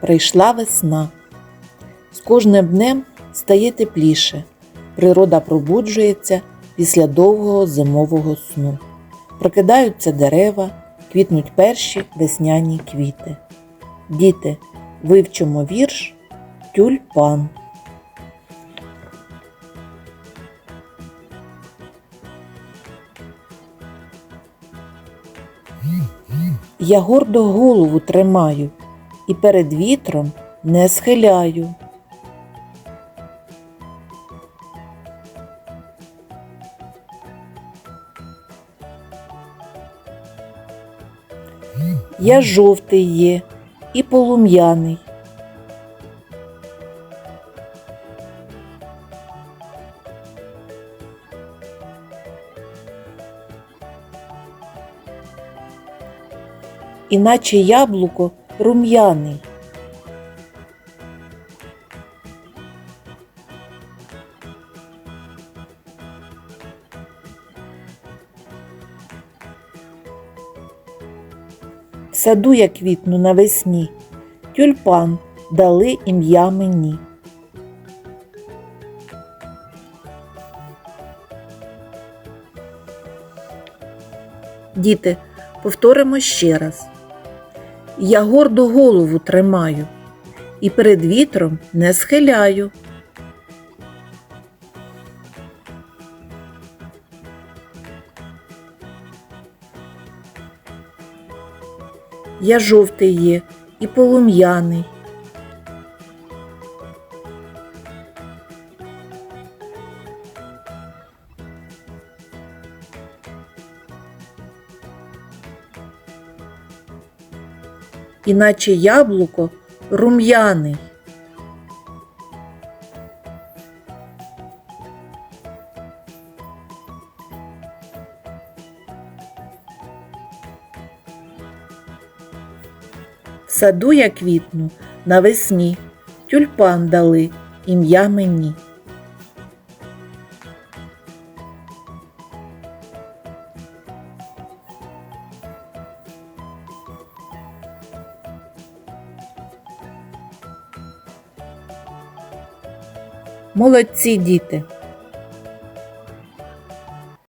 прийшла весна. З кожним днем стає тепліше. Природа пробуджується після довгого зимового сну. Прокидаються дерева, квітнуть перші весняні квіти. Діти, вивчимо вірш Тюльпан. Я гордо голову тримаю і перед вітром не схиляю. Я жовтий є і полум'яний. Іначе яблуко рум'яний. Саду я квітну навесні, тюльпан дали ім'я мені. Діти, повторимо ще раз. Я гордо голову тримаю і перед вітром не схиляю. Я жовтий є і полум'яний. Іначе яблуко рум'яний. В саду я квітну навесні, тюльпан дали ім'я мені. Молодці діти!